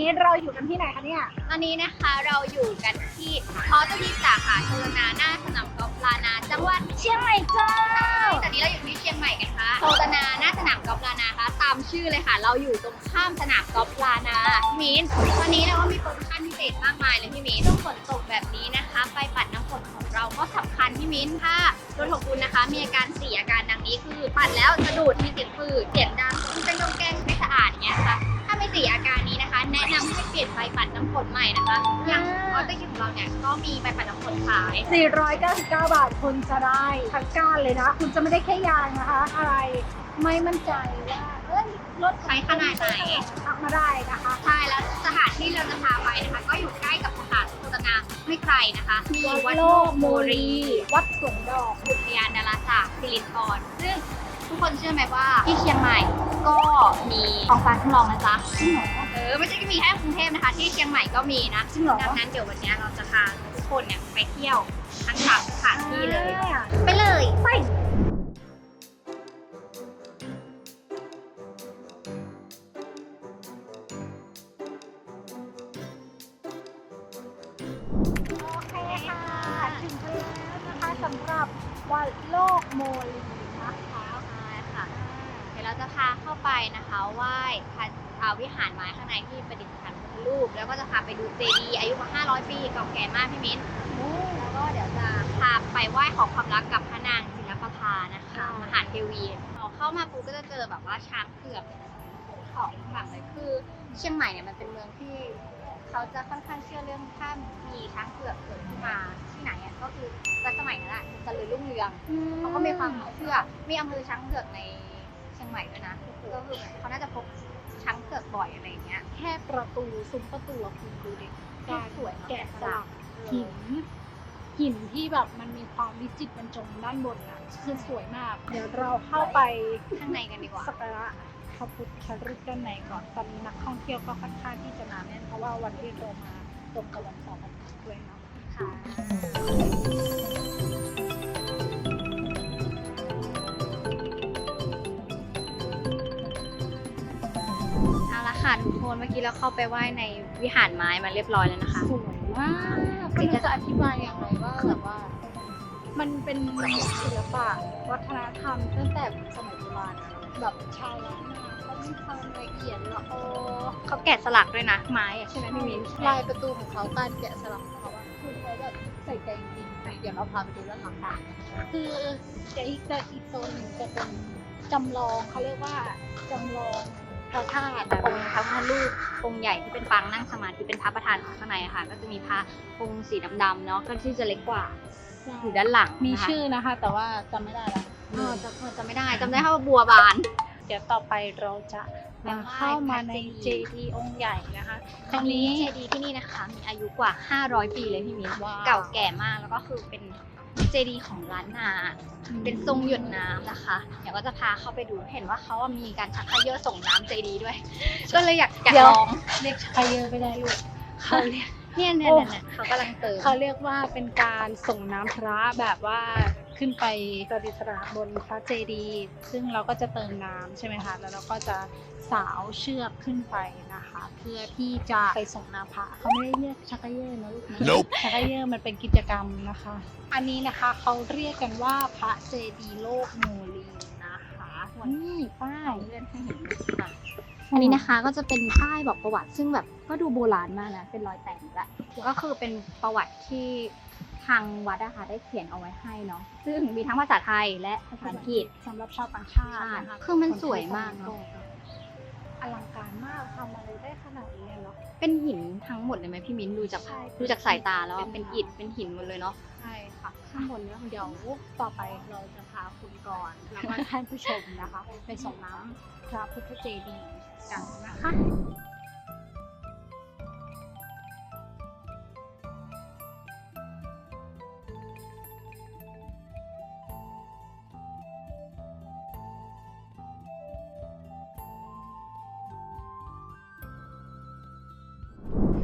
นี้เราอยู่กันที่ไหนคะเนี่ยตอนนี้นะคะเราอยู่กันที่มอเตอร์ทีสาขาชลนาหน้าสนามกอล์ฟลานา จังหวัดเชียงใหม่เจ้าตอนนี้เราอยู่ที่เชียงใหม่กันค่ะโชลนาหน้าสนามกอล์ฟลานาค่ะตามชื่อเลยค่ะ เราอยู่ตรงข้ามสนามกอล์ฟลานาพี่มิ้นวันนี้เราก็มีโปรโมชั่นพิเศษมากมายเลยพี่มิ้นช่วงฝนตกแบบนี้นะคะ ไปปัดน้ำ ฝนของเราก็สำคัญพี่มิ้นถ้ารถของคุณนะคะ มีอาการเสียอาการดังนี้คือปัดแล้วสะดุดมีเสียงฝืดเสียงดังมันเป็นลมแกงไม่สะอาดอย่างเงี้ยค่ะถ้าไม่เสียอาการนี้นะคะ แนะนำให้เปลี่ยนไฟปัดน้ำฝนใหม่นะคะอย่างออโต้คิวของเราเนี่ยก็มีไฟปัดน้ำฝนขาย 499 บาทคุณจะได้ทั้งก้านเลยนะ คุณจะไม่ได้แค่ยางนะคะ อะไรไม่มั่นใจว่าเอ้ยรถใช้ขนาดไหนทักมาได้นะคะใช่แล้วสถานที่เราจะพา นโฆษณาไม่ไกลนะคะ มีวัดโลกโมรี วัดสวนดอกอุทยานดาราศาสตร์สิรินทรซึ่งทุกคนเชื่อไหมว่าที่เชียงใหม่ก็มีของฟ้าทดลองนะจ๊ะจริงเหรอเออไม่ใช่มีแค่กรุงเทพนะคะ ที่เชียงใหม่ก็มีนะจริงเหรอ ดังนั้นเดี๋ยววันนี้เราจะพาทุกคนเนี่ยไปเที่ยวทั้งสามสถานที่เลยอ่าไปเลยไป โลกโมลีนะคะใช่ค่ะ เดี๋ยวเราจะพาเข้าไปนะคะไหว้พระอ่าวิหารไม้ข้างในที่ประดิษฐานพระพุทธรูป แล้วก็จะพาไปดูเจดีย์อายุกว่า 500 ปีเก่าแก่มากพี่มิ้นแล้วก็เดี๋ยวจะพาไปไหว้ขอความรักกับพระนางศิลปภานะคะมหาเทวีเราเข้ามาปุ๊บก็จะเจอแบบว่าช้างเผือกสองฝั่งเลยคือ เชียงใหม่เนี่ยมันเป็นเมืองที่ เขาจะค่อนข้างเชื่อเรื่องถ้ามีช้างเผือกเกิดขึ้นมาที่ไหนอะก็คือรัชสมัยนั้นอะจะเลยรุ่งเรืองเขาก็มีความเชื่อมีอำเภอช้างเผือกในเชียงใหม่ด้วยนะก็คือเขาน่าจะพบช้างเผือกบ่อยอะไรอย่างเงี้ย แค่ประตูซุ้มประตูอะคุณดูดิการสวยเนอะแกะสลักหินหินที่แบบมันมีความวิจิตรบรรจงด้านบนอะคือสวยมาก เดี๋ยวเราเข้าไปข้างในกันดีกว่าสักการะพ ระพุทธรูปด้านในก่อนตอนนี้นักท่องเที่ยวก็ค่อนข้างที่จะหนาแน่นเพราะว่าวันที่เรามาตรงกับวันเสาร์อาทิตย์ด้วยเนาะค่ะเอาละค่ะทุกคนเมื่อกี้เราเข้าไปไหว้ในวิหารไม้มาเรียบร้อยแล้วนะคะสวยมากไม่รู้จะอธิบายอย่างไรว่าแบบว่า มันเป็นศิลปะวัฒนธรรมตั้งแต่สมัยโบราณอะแบบชาวล้านนาเขา มีความละเอียดละออเขาแกะสลักด้วยนะ ไม้อะใช่ไหมพี่มิ้นลายประตูของเขาการแกะสลักของเขาอะคือเขาแบบใส่ใจจริงๆเดี๋ยวเราพาไปดูด้านหลังกันคือจะอีกจะอีกโซนหนึ่งจะเป็นจำลองเขาเรียกว่าจำลองพระธาตุองค์พระพุทธรูปองค์ใหญ่ที่เป็นปางนั่งสมาธิเป็นพระประธานข้างในอะค่ะ ก็จะมีพระองค์สีดำๆเนาะก็ที่จะเล็กกว่าอยู่ด้านหลังมีนะคะ ชื่อนะคะ แต่ว่าจำไม่ได้แล้วเออจำจำไม่ได้จำได้แค่ว่าบัวบานเดี๋ยวต่อไปเราจะมาเข้ามาในเจดีย์องค์ใหญ่นะคะตรงนี้เจดีย์ที่นี่นะคะ มีอายุกว่า 500 ปีเลยพี่มิ้นว้าวเก่าแก่มากแล้วก็คือเป็นเจดีย์ของล้านนา เป็นทรงหยดน้ำนะคะ เดี๋ยวก็จะพาเข้าไปดูเห็นว่าเขาอะมีการชักเขยอส่งน้ำเจดีย์ด้วย ก็เลยอยากอยากเดี๋ยวลองเรียกชักเยอะไปได้ลูกเขาเรียก เนี่ยเนี่ยเนี่ยเนี่ยเขากำลังเติมเขาเรียกว่าเป็นการส่งน้ำพระแบบว่าขึ้นไปประดิษฐานบนพระเจดีย์ซึ่งเราก็จะเติมน้ำใช่ไหมคะแล้วเราก็จะสาวเชือกขึ้นไปนะคะ เพื่อที่จะไปส่งน้ำพระเขาไม่ได้เรียกชักเยอะนะลูกนะ Nope ชักเยอะมันเป็นกิจกรรมนะคะ อันนี้นะคะเขาเรียกกันว่าพระเจดีย์โลกโมลีนะคะนี่ป้ายเลื่อนให้เห็นค่ะอั นนี้นะคะก็จะเป็นป้ายบอกประวัติ ซึ่งแบบก็ดูโบราณมากนะ เป็นรอยแตกละก็คือเป็นประวัติที่ทางวัดอะค่ะได้เขียนเอาไว้ให้เนาะ ซึ่งมีทั้งภาษาไทยและภาษาอังกฤษสำหรับชาวต่างชาตินะคะคือมันสวยมากเนอะอลังการมากทำอะไรได้ขนาดนี้เนาะเป็นหินทั้งหมดเลยไหมพี่มิ้นดูจากใช่ดูจากสายตาแล้วอะเป็นอิฐเป็นหินหมดเลยเนาะใช่ค่ะข้างบนเนี้เดี๋ยวต่อไปเราจะพาคุณก่อนแล้วก็ท่านผู้ชมนะคะไปส่งน้ำ พระพุทธเจดีย์กันนะคะ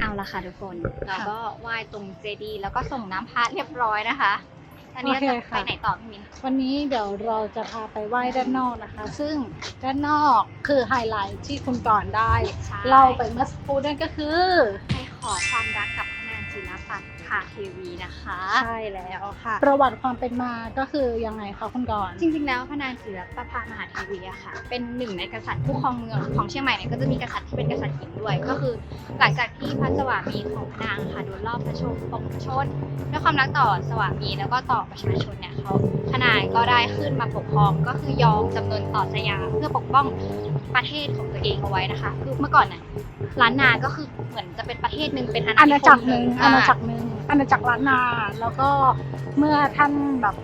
เอาละค่ะทุกคน เราก็ไหว้ตรงเจดีย์แล้วก็ส่งน้ำพระเรียบร้อยนะคะต อนนี้เราโอเคจะค่ะไปไหนต่อพี่มิ้นวันนี้เดี๋ยวเราจะพาไปไหว้ด้านนอกนะคะ ซึ่งด้านนอกคือไฮไลท์ที่คุณก่อนได้ใช่เล่าไปเมื่อสักครู่นั่นก็คือ ไปขอความรักกับ ค่ะเทวีนะคะ ใช่แล้วค่ะ ประวัติความเป็นมาก็คือยังไงคะคุณก่อนจริงๆ แล้วพระนางจิรประภามหาเทวีอะค่ะ เป็นหนึ่งในกษัตริย์ผู้ครองเมืองของเชียงใหม่เนี่ยก็จะมีกษัตริย์ที่เป็นกษัตริย์หญิงด้วย ก็คือหลังจากที่พระสวามีของพระนางค่ะโดนลอบพระชนปงชนด้วยความรักต่อสวามีแล้วก็ต่อประชาชนเนี่ยเขาพระนางก็ได้ขึ้นมาปกครองก็คือยอมจำนนต่อสยามเพื่อปกป้อง ประเทศของตัวเองเอาไว้นะคะคือเมื่อก่อนน่ะล้านนาก็คือเหมือนจะเป็นประเทศหนึ่งเป็นอาอาณาณาจัจักกรรหนึ่งอ่าอาณาจักรหนึ่งอาณาจักรล้านนา แล้วก็เมื่อท่านแบบ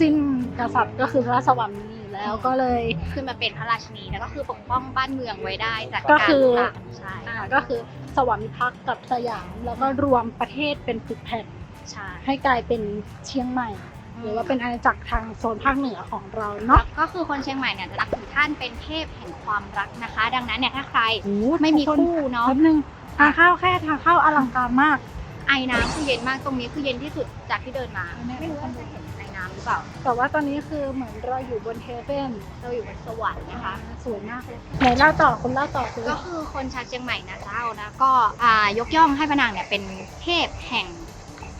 สิ้นกษัตริย์ก็คือพระสวามีแล้วก็เลยขึ้นมาเป็นพระราชินีแล้วก็คือปกป้องบ้านเมืองไว้ได้จากก็การคือลุกลามใช่อ่าก็คือสวามิภักดิ์กับสยามแล้วก็รวมประเทศเป็นฝึกแผ่นใช่ให้กลายเป็นเชียงใหม่ หรือว่าเป็นอาณาจักรทางโซนภาคเหนือของเราเนาะก็คือคนเชียงใหม่เนี่ยจะนับถือท่านเป็นเทพแห่งความรักนะคะ ดังนั้นเนี่ยถ้าใครโอ้ไม่มีทุกนคู่เนาะแป๊บนึงทางเข้าแค่ทางเข้าอลังการมาก ไอ้น้ำคือเย็นมากตรงนี้คือเย็นที่สุดจากที่เดินมาเนี่ยไม่รู้ว่าจะเห็นไอ้น้ำหรือเปล่า แต่ว่าตอนนี้คือเหมือนเราอยู่บนเฮเว่นเราอยู่บนสวรรค์นะคะสวยมากเลยไหนเล่าต่อคุณเล่าต่อคือก็คือคนชาวเชียงใหม่นะเจ้านะก็อ่ายกย่องให้พระนางเนี่ยเป็นเทพแห่ง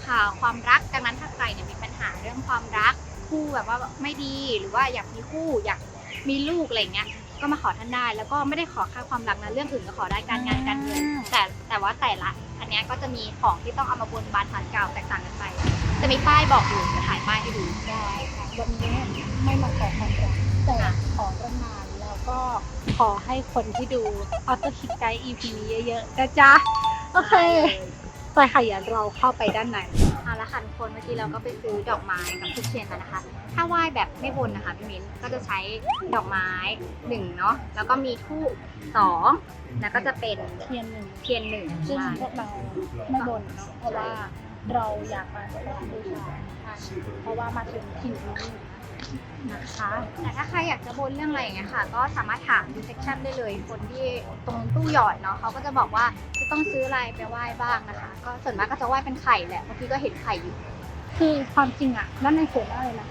ข่าวความรักดังนั้นถ้าใครเนี่ยมีปัญหาเรื่องความรักคู่แบบว่าไม่ดีหรือว่าอยากมีคู่อยากมีลูกอะไรเงี้ยก็มาขอท่านได้ แล้วก็ไม่ได้ขอค่าความรักนะเรื่องอื่นก็ขอได้การงานการเงินแต่แต่ว่าแต่ละ อันเนี้ยก็จะมีของที่ต้องเอามาบนบานสารกล่าแตกต่างกันไป จะมีป้ายบอกอยู่จะถ่ายป้ายให้ดูได้ค่ะวันนี้ไม่มาขอความรักแต่ขอเรื่องงานแล้วก็ขอให้คนที่ดูออโต้คิดไกด์ EP นี้เยอะๆนะจ๊ะโอเค ไปค่ะอย่าเราเข้าไปด้านในเอาละค่ะทุกคนเมื่อกี้เราก็ไปซื้อดอกไม้กับทุกเทียนกันนะคะ ถ้าไหว้แบบไม่บนนะคะพี่มิ้นก็จะใช้ดอกไม้หนึ่งเนาะแล้วก็มีทูบสองแล้วก็จะเป็นเทียนหนึ่งเทียนหนึ่งซึ่งใช่พวกเราไม่บนเนาะเพราะว่าเราอยากมาบูชาค่ะเพราะว่ามาถึงถิ่น นี้นะคะ แต่ถ้าใครอยากจะบนเรื่องอะไรอย่างเงี้ยค่ะ ก็สามารถถามดีเซคชั่นได้เลย คนที่ตรงตู้หยอดเนาะเขาก็จะบอกว่าจะต้องซื้ออะไรไปไหว้บ้างนะคะ ก็ส่วนมากก็จะไหว้เป็นไข่แหละบางทีก็เห็นไข่อยู่ คือความจริงอะด้านในสวยมากเลยนะ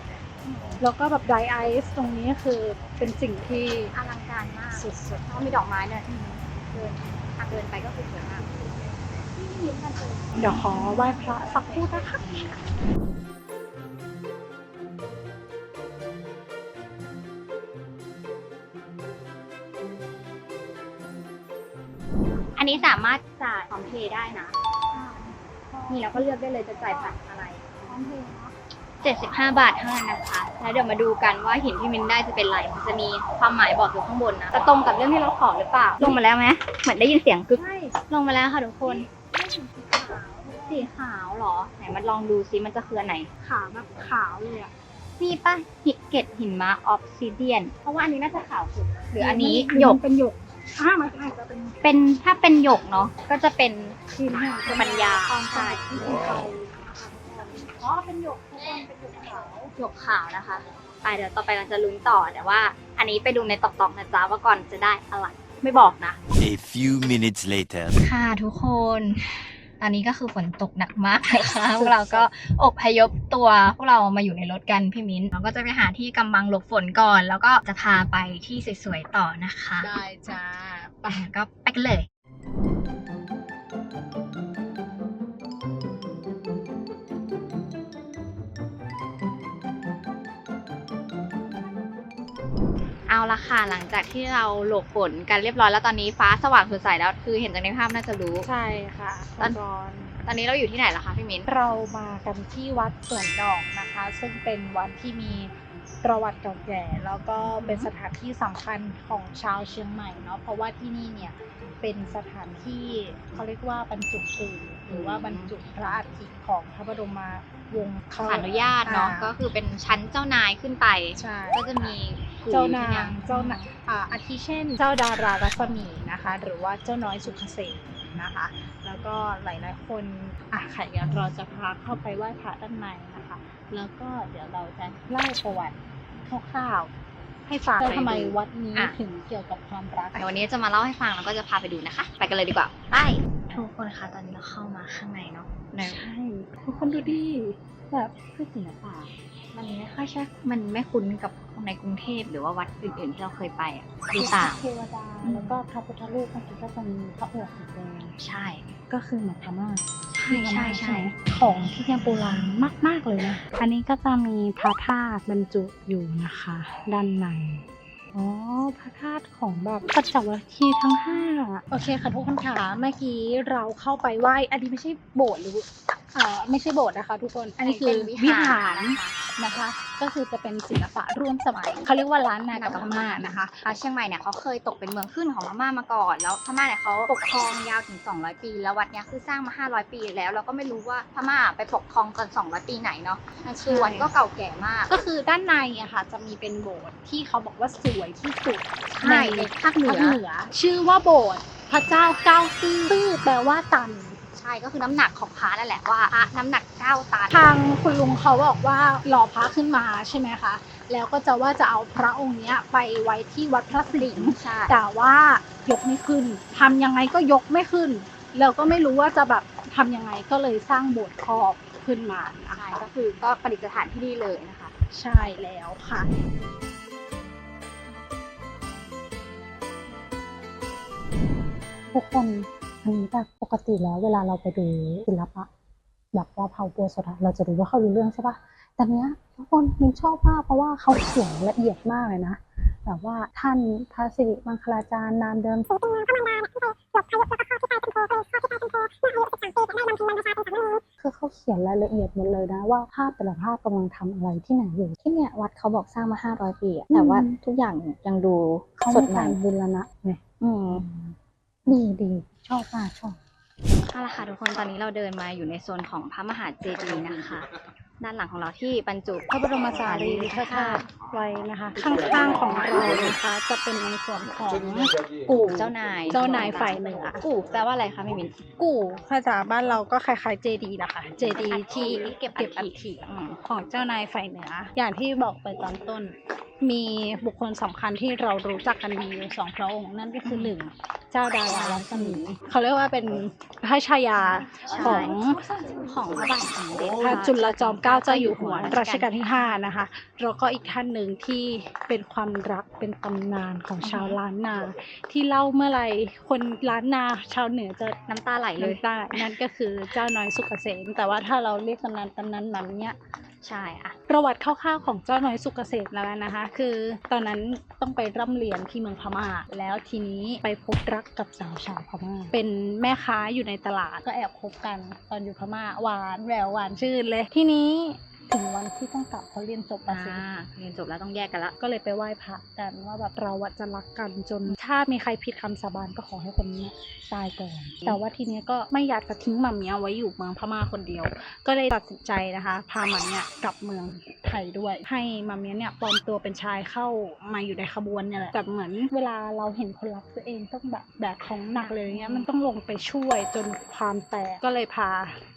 แล้วก็แบบ dry ice ตรงนี้คือเป็นสิ่งที่อลังการมากสุดแล้วก็มีดอกไม้เนี่ยเดินทางเดินไปก็คือสวยมากนี่ยิ้มกันเลยๆเดี๋ยวขอไหว้พระสักครู่นะคะ อันนี้สามารถจ่ายพร้อมเพย์ได้นะ นี่เราก็เลือกได้เลยจะจ่ายผ่านอะไร 75 บาทเท่านั้นนะคะ แล้วเดี๋ยวมาดูกันว่าหินที่มินได้จะเป็นอะไรมันจะมีความหมายบอกอยู่ข้างบนนะ จะตรงกับเรื่องที่เราขอหรือเปล่า ลงมาแล้วไหมเหมือนได้ยินเสียงกึกใช่ลงมาแล้วค่ะทุกคนไม่ถึงสีขาวสีขาวเหรอ ไหนมันลองดูซิมันจะคืออนไหน ขาวแบบขาวเลยอะนี่ป่ะหินเกตหินม้าออฟซิเดียน เพราะว่าอันนี้น่าจะขาวสุด หรืออันนี้หยก เป็นหยก อ่ามันอาจจะเป็นเป็นถ้าเป็นหยกเนาะก็จะเป็นชิ้นแห่งปัญญา ความสะอาดที่เป็นไทยอ๋อเป็นหยกทุกคนเป็นหยกขาวหยกขาวนะคะไปเดี๋ยวต่อไปเราจะลุ้นต่อแต่ว่า อันนี้ไปดูในตอกๆนะจ๊ะว่าก่อนจะได้อะไรไม่บอกนะ A few minutes later. ค่ะทุกคนต อนนี้ก็คือฝนตกหนักมากนะคะพวกเราก็อบพยพตัวพวกเรามาอยู่ในรถกันพี่มิ้นเราก็จะไปหาที่กำบังหลบฝนก่อน แล้วก็จะพาไปที่สวยๆต่อนะคะ ได้จ้าไปก็ไปกันเลย เอาละค่ะหลังจากที่เราหลบฝนกันเรียบร้อยแล้วตอนนี้ฟ้าสว่างสดใสแล้ว คือเห็นจากในภาพน่าจะรู้ ใช่ค่ะตอนก่อน ตอนนี้เราอยู่ที่ไหนล่ะคะพี่มิ้นเรามากันที่วัดสวนดอกนะคะ ซึ่งเป็นวัดที่มีประวัติเก่าแก่แล้วก็เป็นสถานที่สำคัญของชาวเชียงใหม่เนาะเพราะว่าที่นี่เนี่ยเป็นสถานที่เขาเรียกว่าบรรจุปู่หรือว่าบรรจุพระอัฐิของพระบรม วงศ์ขออนุญาตเนาะอ่ก็คือเป็นชั้นเจ้านายขึ้นไป ใช่ก็จะมีปู่เจ้าที่นาเนี่ยงเจ้านางอ่าอาทิเช่น เจ้าดารารัศมีนะคะ หรือว่าเจ้าน้อยสุขเกษมนะคะ แล้วก็หลายๆคนอะค่ะเดี๋ยวเราจะพาเข้าไปไหว้พระด้านในนะคะ แล้วก็เดี๋ยวเราจะเล่าประวัติคร่าวๆให้ฟังว่าทำไมวัดนี้ถึงเกี่ยวกับความรักเดี๋ยววันนี้จะมาเล่าให้ฟังแล้วก็จะพาไปดูนะคะ ไปกันเลยดีกว่าไป ทุกคนคะตอนนี้เราเข้ามาข้างในเนาะในใช่ทุกคนดูดิแบบคือศิลปะมันไม่ค่อยใช่ มันไม่คุ้นกับในกรุงเทพหรือว่าวัดอื่นๆที่เราเคยไปอะดูต่างเทวดาแล้วก็พระพุทธรูปเมื่อกี้ก็จะมีพระอวดสีแดงใช่ ก็คือเหมือนพม่าใช่ใช่ใช่ของที่ยังโบราณมาก ๆ เลยนะ อันนี้ก็จะมีพระธาตุบรรจุอยู่นะคะ ด้านใน อ๋อพระธาตุของแบบปัจจวัคคีย์ทั้งห้าโอเคค่ะทุกคนค่ะเมื่อกี้เราเข้าไปไหว้อันนี้ไม่ใช่โบสถ์หรือเอ่อไม่ใช่โบสถ์นะคะ ทุกคนอันนี้คือเป็นวิหารนะคะ ก็คือจะเป็นศิลปะร่วมสมัยเขาเรียกว่าล้านนากับพม่านะคะอะเชียงใหม่เนี่ยเขาเคยตกเป็นเมืองขึ้นของพม่ามาก่อน แล้วพม่าเนี่ยเขาปกครองยาวถึง 200 ปี แล้ววัดเนี้ยคือสร้างมา 500 ปีแล้ว เราก็ไม่รู้ว่าพม่าไปปกครองกัน200 ปีไหนเนาะนั่นคือวัดก็เก่าแก่มาก ก็คือด้านในอะค่ะจะมีเป็นโบสถ์ที่เขาบอกว่าสวยที่สุดใช่ในภาคเหนืภาอคเหนือ ชื่อว่าโบสถ์พระเจ้าเก้าตื้อตื้อแปลว่าตัน ใช่ก็คือน้ำหนักของพระนั่นแหละว่าพระน้ำหนัก 9 ตัน ทางคุณลุงเขาบอกว่าหล่อพระขึ้นมาใช่ไหมคะ แล้วก็จะว่าจะเอาพระองค์เนี้ยไปไว้ที่วัดพระสิงห์ใช่แต่ว่ายกไม่ขึ้นทำยังไงก็ยกไม่ขึ้น แล้วก็ไม่รู้ว่าจะแบบทำยังไงก็เลยสร้างโบสถ์ครอบขึ้นมานะคะใช่ก็คือก็ประดิษฐานที่นี่เลยนะคะ ใช่แล้วค่ะทุกคน อันนี้แบบปกติแล้วเวลาเราไปดูศิลปะแบบว่าเผาปัวสดอะเราจะรู้ว่าเขารู้เรื่องใช่ปะแต่เนี้ยทุกคนมินชอบมากเพราะว่าเขาเขียนละเอียดมากเลยนะแบบว่าท่านพระสิริมังคลาจารย์นามเดิมคือเขาเขียนรายละเอียดหมดเลยนะว่าภาพแต่ละภาพกำลังทำอะไรที่ไหนอยู่ที่เนี่ยวัดเขาบอกสร้างมา 500 ปีอะอืมแต่ว่าทุกอย่างยังดูเขาสมีดใหม่การบูรณะไงอืมดีดี ชอบมากชอบเอาละค่ะทุกคนตอนนี้เราเดินมาอยู่ในโซนของพระมหาเจดีย์นะคะ ด้านหลังของเราที่บรรจุพระบรมสารีริกธาตุไว้นะคะ ข้างๆของเรานะคะจะเป็นในส่วนของกู่เจ้านายเจ้านายฝ่ายเหนือกู่แปลว่าอะไรคะพี่มินกู่ภาษาบ้านเราก็คล้ายๆเจดีนะคะเจดีที่เก็บเก็บอัอัฐิฐิอืมของเจ้านายฝ่ายเหนือ อย่างที่บอกไปตอนต้น มีบุคคลสำคัญที่เรารู้จักกันดีอยู่สองพระองค์นั่นก็คือหนึ่งเจ้าดารารัศมีเขาเรียกว่าเป็นพระชายาของของพระบาทสมเด็จพระจุลจอมเกล้าเจ้าอยู่หัวรัชกาลที่5นะคะแล้วก็อีกท่านหนึ่งที่เป็นความรักเป็นตำนานของชาวล้านนา ที่เล่าเมื่อไหรคนล้านนาชาวเหนือจะน้ำตาไหลเลยน้ำตานั่นก็คือเจ้าน้อยสุกเกษมแต่ว่าถ้าเราเรียกตำนานตำนานนั้นเนี่ย ใช่อะประวัติคร่าวๆของเจ้าน้อยสุกเกษตรแล้วกันนะคะ คือตอนนั้นต้องไปร่ำเรียนที่เมืองพม่า แล้วทีนี้ไปพบรักกับสาวชาวพม่า เป็นแม่ค้าอยู่ในตลาดก็แอบคบกันตอนอยู่พม่าหวานแหววหวานชื่นเลย ทีนี้ ถึงวันที่ต้องกลับเขาเรียนจบอ่าปสิเรียนจบแล้วต้องแยกกันละก็เลยไปไหว้พระกันว่าแบบเราอะจะรักกันจน ถ้ามีใครผิดคำสาบานก็ขอให้คนนี้ตายก่อน แต่ว่าทีเนี้ยก็ไม่อยากจะทิ้งมัมเมียไว้อยู่เมืองพม่าคนเดียว ก็เลยตัดสินใจนะคะ พามันเนี่ยกลับเมืองไทยด้วย ให้มัมเมียเนี่ยปลอมตัวเป็นชายเข้ามาอยู่ในขบวนเนี่ยแหละแต่เหมือนเวลาเราเห็นคนรักตัวเองต้องแบบแบกของหนักเลยอย่างเงี้ยมันต้องลงไปช่วยจนความแตกก็เลยพา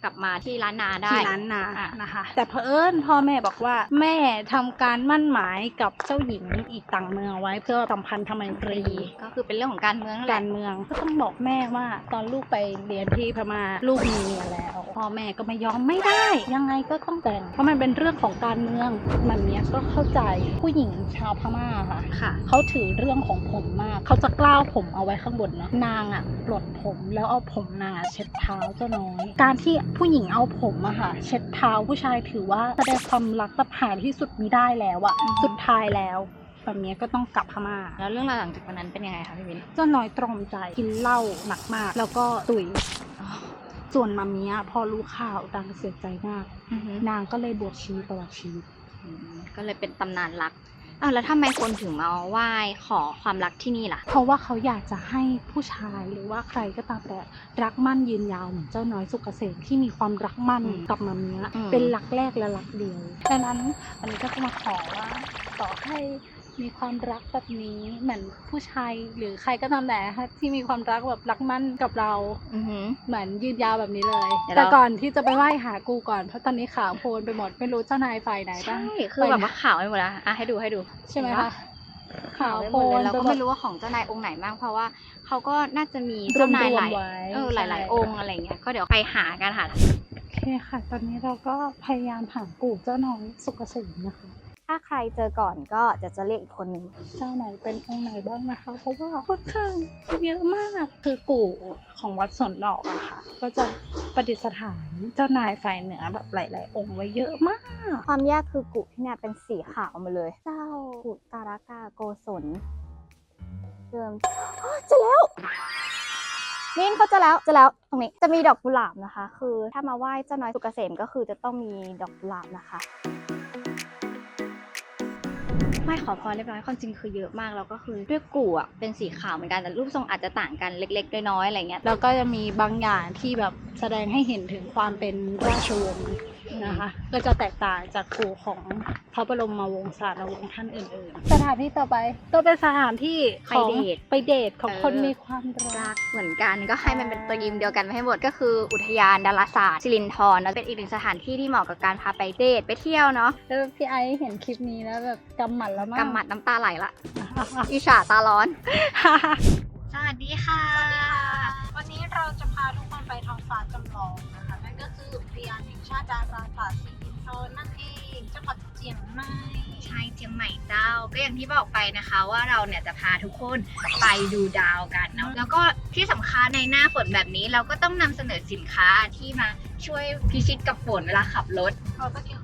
กลับมาที่ร้านนาได้ที่ร้านนาอะนะคะ แต่เผอิญพ่อแม่บอกว่า แม่ทำการมั่นหมายกับเจ้าหญิงอีกต่างเมืองไว้เพื่อสัมพันธไมตรีก็คือเป็นเรื่องของการเมืองนั่นแหกาละรเมืองก็ต้องบอกแม่ว่าตอนลูกไปเรียนที่พม่าลูกมีเมียแล้วพ่อแม่ก็ไม่ยอมไม่ได้ ยังไงก็ต้องแต่ง เพราะมันเป็นเรื่องของการเมืองมันเนี้ยก็เข้าใจผู้หญิงชาวพม่าค่ะค่ะเขาถือเรื่องของผมมากเขาจะกล้าวผมเอาไว้ข้างบนเนาะนางอะปลดผมแล้วเอาผมนางอะเช็ดเท้าเจ้าน้อย การที่ผู้หญิงเอาผมอะค่ะเช็ดเท้าผู้ชายถือว่าแสดงความรักแบบหาที่สุดมิได้แล้วอะอืมสุดท้ายแล้วแบบเนี้ยก็ต้องกลับพม่า แล้วเรื่องราวหลังจากวันนั้นเป็นยังไงคะพี่มินเจ้าน้อยตรอมใจกินเหล้าหนักมาก แล้วก็ตุยส่วนมาเมียพอรู้ข่าวดังเสียใจมากอือหือนางก็เลยบวชชีตลอดชีวิตอืมก็เลยเป็นตำนานรัก อ้าวแล้วทำไมคนถึงมาไหว้ขอความรักที่นี่ล่ะ เพราะว่าเขาอยากจะให้ผู้ชายหรือว่าใครก็ตามแต่รักมั่นยืนยาวเหมือนเจ้าน้อยสุกเกษมที่มีความรักมั่นอืมกับมาเมียอืมเป็นรักแรกและรักเดียวดังนั้นวันนี้ก็จะมาขอว่าต่อให้ มีความรักแบบนี้เหมือนผู้ชายหรือใครก็ตามแต่ค่ะที่มีความรักแบบรักมั่นกับเราอือหือ เหมือนยืนยาวแบบนี้เลย เดี๋ยวเรา แต่ก่อนที่จะไปไหว้หากูก่อนเพราะตอนนี้ขาวโพลนไปหมดไม่รู้เจ้านายฝ่ายไหนบ้าใช่งคือแบบว่าข่าวไปหมดแล้วอะให้ดูให้ดูใช่ไหมเนคะปะขาวไปโพหมดลเลยนเราไปก็หมไม่ดรู้ว่าของเจ้านายองค์ไหนบ้างเพราะว่าเขาเขาก็น่าจะมีเจ้านายหลาย รวมๆไว้เออหลายใช่ๆองค์อะไรเงี้ยก็เดี๋ยวไปหากันค่ะ โอเคค่ะ ตอนนี้เราก็พยายามหากู่เจ้าน้องสุกเกษมนะคะ ถ้าใครเจอก่อนก็จะจะเรียกอีกคนหนึ่งเจ้าไหนเป็นองค์ไหนบ้างนะคะ เพราะว่าค่อนข้างเยอะมากคือกู่ของวัดสวนดอกอะค่ะ ก็จะประดิษฐานเจ้านายฝ่ายเหนือแบบหลาย ๆ องค์ไว้เยอะมาก ความยากคือกุที่เนี่ยเป็นสีขาวมาเลย เจ้ากุตารากาโกศลเดิมอ้อเจะแล้วมินเขาเจะแล้วเจะแล้วตรงนี้จะมีดอกกุหลาบนะคะ คือถ้ามาไหว้เจ้าน้อยสุกเกษมก็คือจะต้องมีดอกกุหลาบนะคะ ไม่ขอพรเรียบร้อยความจริงคือเยอะมากแล้วก็คือด้วยกูอะเป็นสีขาวเหมือนกันแต่รูปทรงอาจจะต่างกันเล็กๆน้อยๆอะไรเงี้ยแล้วก็จะมีบางอย่างที่แบบแสดงให้เห็นถึงความเป็นราชวงศ์ นะคะ ก็จะแตกต่างจากกู่ของพระบรมวงศานุวงศ์ท่านอื่นๆ สถานที่ต่อไปก็เป็นสถานที่ของไปเดทไปเดทของคนเออ มีความรัรัก กเหมือนกันก็ให้มันเป็นตัวยิมเดียวกันไปให้หมดก็คืออุทยานดาราศาสตร์สิรินธรแล้วเป็นอีกหนึ่งสถานที่ที่เหมาะกับการพาไปเดทไปเที่ยวเนาะแล้วพี่ไอซ์เห็นคลิปนี้แล้วแบบกำหมัดแล้วมากกำหมัดน้ำตาไหลละอิจฉาตาร้อน สวัสดีค่ะ วันนี้เราจะพาทุกคนไปท้องฟ้าจำลองนะคะนั่นก็คื ออุทยานแห่งชาติดาราศาสตร์สิรินธรนั่นเองจังหวัดเชียงใหม่ใช่เชียงใหม่เจ้าก็อย่างที่บอกไปนะคะว่าเราเนี่ยจะพาทุกคนไปดูดาวกันเนาะแล้วก็ที่สำคัญในหน้าฝนแบบนี้เราก็ต้องนำเสนอสินค้าที่มาช่วยพิชิตกับฝนเวลาขับรถเราตะกี้ขอ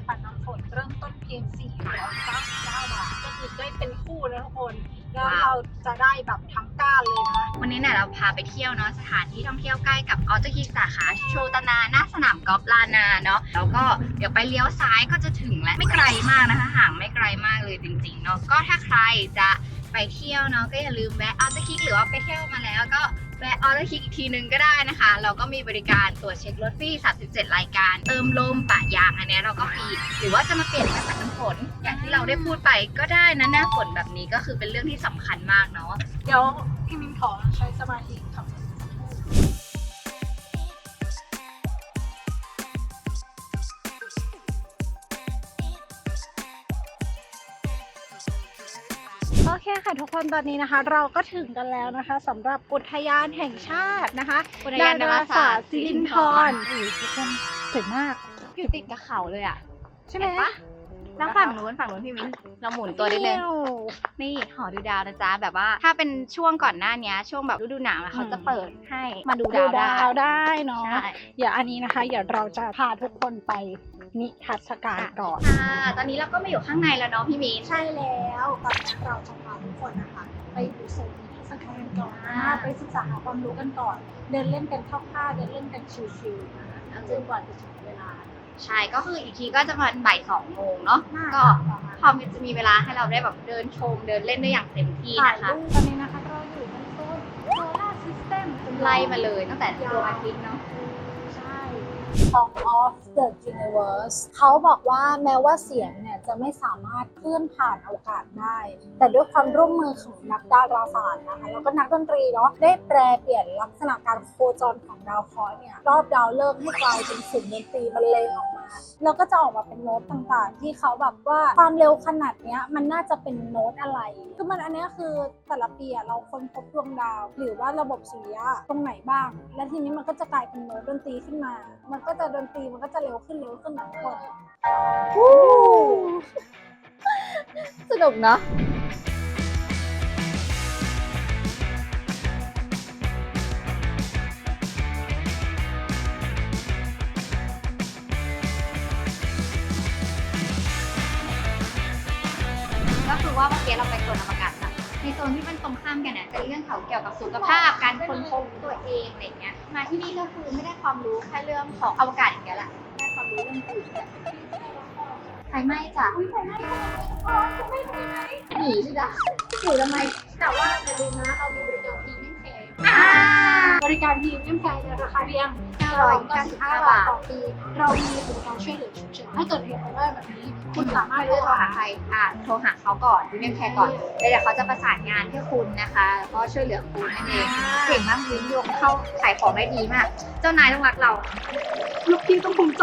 งเรามีโทรใบปัดน้ำฝนเริ่มต้นเพียง 499 บาท ก็คือได้เป็นคู่นะทุกคน แล้วว้าว เราจะได้แบบทั้งก้านเลยนะ วันนี้เนี่ยเราพาไปเที่ยวเนาะสถานที่ท่องเที่ยวใกล้กับออโตคิสาขาโชตนาหน้าสนามกอล์ฟลานาเนาะแล้วก็เดี๋ยวไปเลี้ยวซ้ายก็จะถึงแล้วไม่ไกลมากนะคะห่างไม่ไกลมากเลยจริงๆเนาะก็ถ้าใครจะไปเที่ยวเนาะก็อย่าลืมแวะออโตคิกหรือว่าไปเที่ยวมาแล้วก็ แวะออโตคิกอีกทีนึงก็ได้นะคะ เราก็มีบริการตรวจเช็ครถฟรี 37 รายการ เติมลมปะยางอันนี้เราก็ฟรี หรือว่าจะมาเปลี่ยนกระปัดน้ำฝน อย่างที่เราได้พูดไปก็ได้นะหน้าฝนแบบนี้ก็คือเป็นเรื่องที่สำคัญมากเนาะ เดี๋ยวพี่มินขอใช้สมาธิ เคค่ะทุกคนตอนนี้นะคะ เราก็ถึงกันแล้วนะคะสำหรับอุทยานแห่งชาตินะคะอุทยานดาราศาสตร์สิรินธรอุ้ยทุกคนสวยมากอยู่ติดกับเขาเลยอะ ใช่ไหมเห็นปะแล้วฝั่งนู้นฝั่งนู้นพี่มิ้นเราหมุนตัวนิดนึงเที่ยวนี่หอดูดาวนะจ๊ะแบบว่า ถ้าเป็นช่วงก่อนหน้าเนี้ยช่วงแบบฤดูหนาวอะอืมเขาจะเปิดให้มาดูดูดาวได้ดาวได้เนาะใช่เดี๋ยวอันนี้นะคะ เดี๋ยวเราจะพาทุกคนไปนิทรรศการก่อนค่ะตอนนี้เราก็มาอยู่ข้างในแล้วเนาะพี่มิ้นใช่แล้วตอนนี้เราจะพา ทุกคนนะคะไปดูโซนนิทรรศการกันก่อนอ่านะไปศึกษาหาความรู้กันก่อน เดินเล่นกันคร่าวๆเดินเล่นกันชิวๆนะคะจนกว่าจะถึงเวลาใช่ก็คืออีกทีก็จะประมาณบ่ายสองโมงเนาะน่าก็จะประมาณพอมันจะมีเวลาให้เราได้แบบเดินชมเดินเล่นได้อย่างเต็มที่ถ่ายนะคะรูปตอนนี้นะคะเราอยู่บนโซนโซล่าซิสเต็มไล่มาเลยตั้งแต่ดวงอาทิตย์เนาะใช่ Song of the Universe เขาบอกว่าแม้ว่าเสียงเนี่ยจะไม่สามารถเคลื่อนผ่านอวกาศได้ แต่ด้วยความร่วมมือของนักดาราศาสตร์นะคะแล้วก็นักดนตรีเนาะได้แปลเปลี่ยนลักษณะการโคจรของดาวเคราะห์เนี่ยรอบดาวฤกษ์ให้กลายเป็นเสียงดนตรีบรรเลงออกมาแล้วก็จะออกมาเป็นโน้ตต่างๆ ที่เขาแบบว่าความเร็วขนาดเนี้ยมันน่าจะเป็นโน้ตอะไร คือมันอันนี้คือแต่ละปีอะเราค้นพบดวงดาว หรือว่าระบบสุริยะตรงไหนบ้าง และทีนี้มันก็จะกลายเป็นโน้ตดนตรีขึ้นมา มันก็จะดนตรีมันก็จะเร็วขึ้นเร็วขึ้นหนะทุกคนสนุกเนาะ เมื่อกี้เราไปโซนอวกาศนะในโซนที่มันตรงข้ามกันเนี่ยจะเรื่องเขาเกี่ยวกับสุขภาพการค้นพบตัวเองอะไรเงี้ยมาที่นี่ก็คือไม่ได้ความรู้แค่เรื่องของอวกาศอย่างเดียวแหละได้ความรู้เรื่องอื่นด้วยไฟไหม้จ้ะไฟไหม้หนีสิจ้ะหนีทำไมแต่ว่าอย่าลืมนะเรามีบริการพรีเมียมแคร์บริการพรีเมียมแคร์ในราคาเพียง995บาทต่อปีเรามีบริการช่วยเหลือฉุกเฉิน ถ้าเกิดเหตุการณ์แบบนี้ คุณสามารถไม่รู้โทรหาใครอ่าโทรหาเขาก่อนดูเรียนแคร์ก่อนแล้วเดี๋ยวเขาจะประสานงานให้คุณนะคะแล้วก็ช่วยเหลือคุณนั่นเองเก่งมากลิ้นยงเข้าขายของได้ดีมาก เจ้านายต้องรักเรา ลูกพี่ต้องภูมิใจ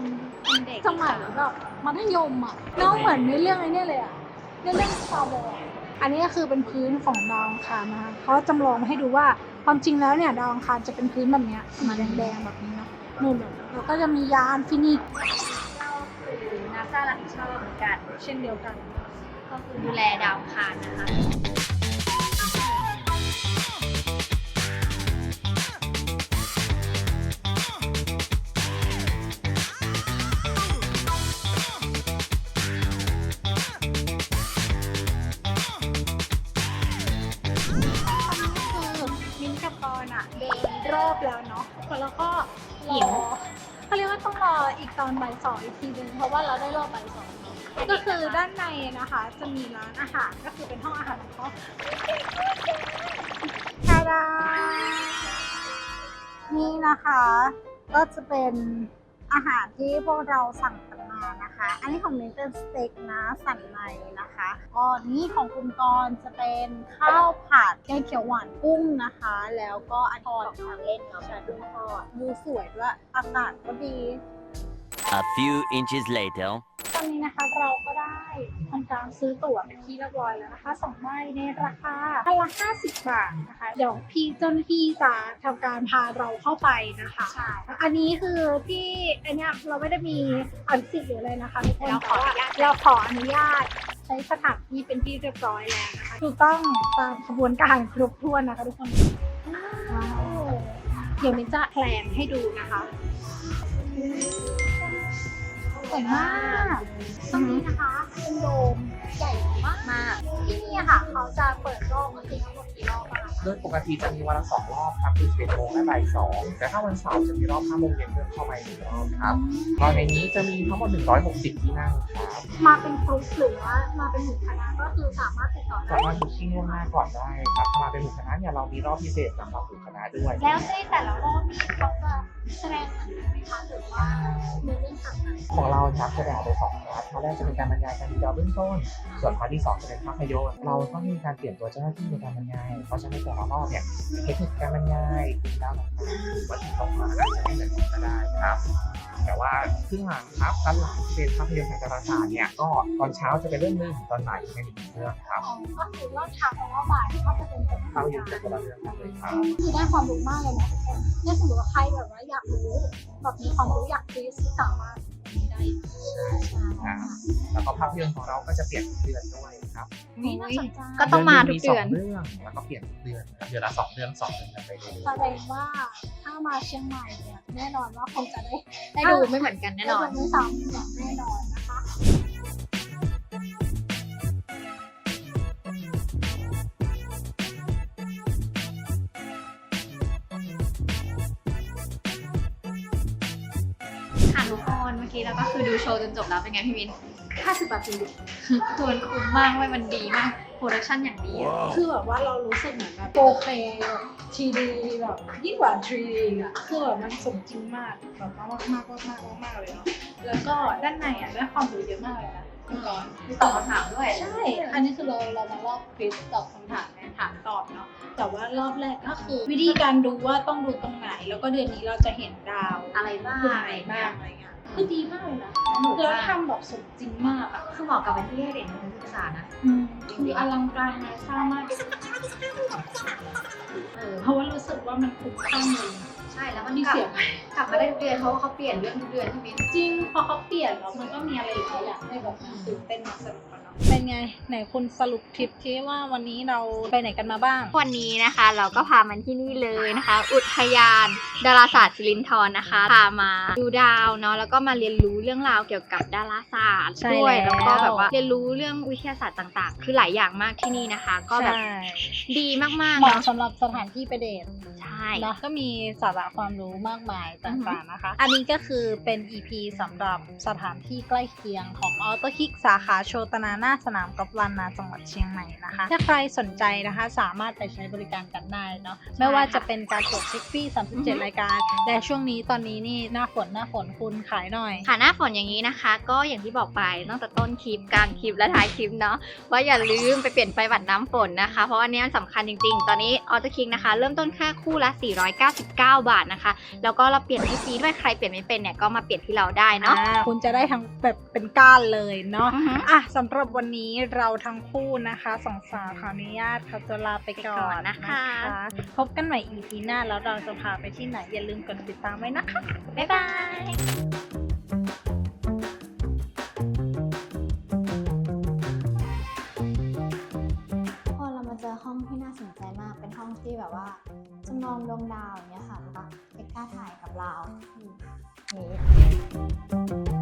เป็นเป็นเด็กสมัยแบบมัธยมอะน้องเหมือนในเรื่องไอ้เนี่ยเลยอะในเรื่องสตาร์วอร์อันนี้ก็คือเป็นพื้นของดาวอังคารนะคะเขาจำลองมาให้ดูว่าความจริงแล้วเนี่ยดาวอังคารจะเป็นพื้นแบบเนี้ยสีแดงๆแบบนี้เนาะนู่นๆแล้วก็จะมียานฟินิกซ์คือนาซารับผิดชอบเหมือนกัน เช่นเดียวกัน ก็คือดูแลดาวอังคารนะคะ สองอีกทีนึงเพราะว่าเราได้รอบบ่ายสองเนอะก็คือด้านในนะคะจะมีร้านอาหารก็คือเป็นห้องอาหารของเขาทาดานี่นะคะ ก็จะเป็นอาหารที่พวกเราสั่งกันมานะคะ อันนี้ของมิ้นเป็นสเต็กนะสันในนะคะก็นี่ของคุณกรณ์จะเป็นข้าวผัดแกงเขียวหวานกุ้งนะคะ แล้วก็อันทอดทางเล่นเนาะใช่กุ้งทอดดูสวยด้วยอากาศก็ดี A few inches later. ตอนนี้นะคะเราก็ได้ทำการซื้อตั๋วเป็นที่เรียบร้อยแล้วนะคะสองใบในราคาอันละ50บาทนะคะ เดี๋ยวพี่เจ้าหน้าที่จะทำการพาเราเข้าไปนะคะใช่อันนี้คือที่อันเนี้ยเราไม่ได้มีอนุสิทธิ์หรืออะไรนะคะทุกคนเราขออนุญาต แต่ว่เราขออนุญาต ใช้สถานที่เป็นที่เรียบร้อยแล้วนะคะถูกต้องตามขบวนการครบถ้วนนะคะทุกคนว้าวเดี๋ยวมินจะแพลนให้ดูนะคะ วยมากตรงนี้นะคะเป็นโดม ใหญ่มากมากที่นี่อะค่ะ เขาจะเปิดรอบก็คือทั้งหมดกี่รอบบ้างคะโดยปกติจะมีวันละสองรอบครับคือ11โมงและบ่ายสองแต่ถ้าวันเสาร์จะมีรอบ5โมงเย็นเพิ่มเข้ามาอีกรอบครับตอนในนี้จะมีทั้งหมด 160 ที่นั่งครับมาเป็นกลุ่มหรือว่ามาเป็นหมู่คณะก็คือสามารถติดต่อได้สามารถบุ๊กิ้งล่วงหน้าก่อนได้ครับถ้ามาเป็นหมู่คณะเนี่ยเรามีรอบพิเศษสำหรับหมู่คณะด้วย แล้วในแต่ละรอบนี้เขาจะแสดงหนังไหมคะหรือว่าเนื้อเรื่องต่างๆของเราครับจะแบ่งเป็นสองพาร์ทพาร์ทแรกจะเป็นการบรรยายการดีดาวเบื้องต้นส่วนพาร์ทที่สองจะเป็นภาพยนตร์เราต้องมีการเปลี่ยนตัวเจ้าหน้าที่ในการบรรยาย เพราะฉะนั้นแต่ละรอบเนี่ยเทคนิคการบรรยายกลุ่มดาวต่างๆหรือว่าที่ต้องมาอาจจะไม่เหมือนกันก็ได้ครับแต่ว่าครึ่งหลังครับด้านหลังที่เป็นภาพยนตร์ทางดาราศาสตร์เนี่ยก็ตอนเช้าจะเป็นเรื่องหนึงตอนบ่ายจะเป็นอีกหนึ่งเรื่องครับอ๋อก็คือรอบเช้ากับรอบบ่ายก็จะเป็นแบบภาพยนตร์จะคนละเรื่องกันเลยครับคือได้ความรู้มากเลยนะทุกคนเนี่ยสมมติว่าใครแบบว่าอยากรู้แบบมีความรู้อยากควิสสามารถ ได้ครับแล้วก็ภาพยนตร์ของเราก็จะเปลี่ยนทุกเดือนด้วยครับนี่น่าสนใจก็ต้องมาทุกเดือนมีสงเรื่องแล้วก็เปลี่ยนทุกเดือนครับเดือนละสองเรื่องสองเดือนกันไปเลยแสดงว่าถ้ามาเชียงใหม่เนี่ยแน่นอนว่าคงจะได้ได้ดูไม่เหมือนกันแน่นอน ได้ดูไม่ซ้ำอย่างแน่นอนนะ ทุกคนเมื่อกี้เราก็คือดูโชว์จนจบแล้วเป็นไงพี่มิน50บาทจริงคือมันคุ้มมากเว้ยมันดีมากโปรดักชั่นอย่างดีอะคือแบบว่าเรารู้สึกเหมือนแบบโปรเพย์ทีดีแบบยิ่งกว่า 3D อะคือแบบมันสมจริงมากแบบมากมากมากมากมากเลยเนาะแล้วก็ด้านในอะได้ความรู้เยอะมากเลยนะคุณกรณ์มีตอบคำถามด้วย ใช่ อันนี้คือเราเรามารอบควิสตอบคำถามใน ถามตอบเนาะแต่ว่ารอบแรกก็คือ วิธีการดูว่าต้องดูตรงไหน แล้วก็เดือนนี้เราจะเห็นดาวอะไรบ้างกลุ่มไหนบ้างอะไรเงี้ยคือดีมากเลยนะแล้วทำแบบสมจริงมากอะคือเหมาะกับเป็นที่ให้เด็กในศึกษานะอืมคืออลังการงานสร้างมากเออเพราะว่ารู้สึกว่ามันคุ้มค่าเงิน ใช่แล้วมันที่กลับเสียไปกลับมาได้ทุกเดือนเพราะว่าเขาเปลี่ยนเรื่องทุกเดือนพี่มินจริงพอเขาเปลี่ยนแล้วมันก็มีอะไรหลายอย่างให้แบบมันตื่นเต้นมาสนุกกันเนาะเป็นไงไหนคุณสรุปทริปที่ว่าวันนี้เราไปไหนกันมาบ้าง วันนี้นะคะเราก็พามันที่นี่เลยนะคะ อุทยานดาราศาสตร์ศิรินทรนะคะ พามาดูดาวเนาะแล้วก็มาเรียนรู้เรื่องราวเกี่ยวกับดาราศาสตร์ใช่ด้วยแล้วแล้วก็แบบว่าเรียนรู้เรื่องวิทยาศาสตร์ต่าง ๆ คือหลายอย่างมากที่นี่นะคะ ก็แบบดีมากๆเหมาะเนาะสำหรับสถานที่ไปเดทใช่เนาะก็มีสาระความรู้มากมายต่างๆนะคะ อันนี้ก็คือเป็น EP สำหรับสถานที่ใกล้เคียงของออโตคิกสาขาโชตนาหน้าสนามกอล์ฟลานนาจังหวัดเชียงใหม่นะคะ ถ้าใครสนใจนะคะสามารถไปใช้บริการกันได้เนาะไม่ว่าจะเป็นการตรวจเช็คฟรีอือฮึ37 รายการ และช่วงนี้ตอนนี้นี่หน้าฝนหน้าฝนคุณขายหน่อย ค่ะหน้าฝนอย่างนี้นะคะ ก็อย่างที่บอกไปตั้งแต่ต้นคลิปกลางคลิปและท้ายคลิปเนาะว่าอย่าลืมไปเปลี่ยนไฟบัดน้ำฝนนะคะ เพราะอันนี้มันสำคัญจริงๆ ตอนนี้ออโตคิงนะคะ เริ่มต้นแค่คู่ละ 499 บาทนะคะ แล้วก็เราเปลี่ยนให้ฟรีด้วยใครเปลี่ยนไม่เป็นเนี่ยก็มาเปลี่ยนที่เราได้เนาะ อ่าคุณจะได้ทั้งแบบเป็นก้านเลยเนาะอือฮึ อะสำหรับวันนี้เราทั้งคู่นะคะสองสาวขออนุญาตขอตัวลาไปก่อนนะคะ พบกันใหม่ EP หน้าแล้วเราจะพาไปที่ไหนอย่าลืมกดติดตามไว้นะคะ บ๊ายบายพอเรามาเจอห้องที่น่าสนใจมาก เป็นห้องที่แบบว่าจำลองดวงดาวอย่างเงี้ยค่ะแล้วก็เอ กล้าถ่ายกับเรานี้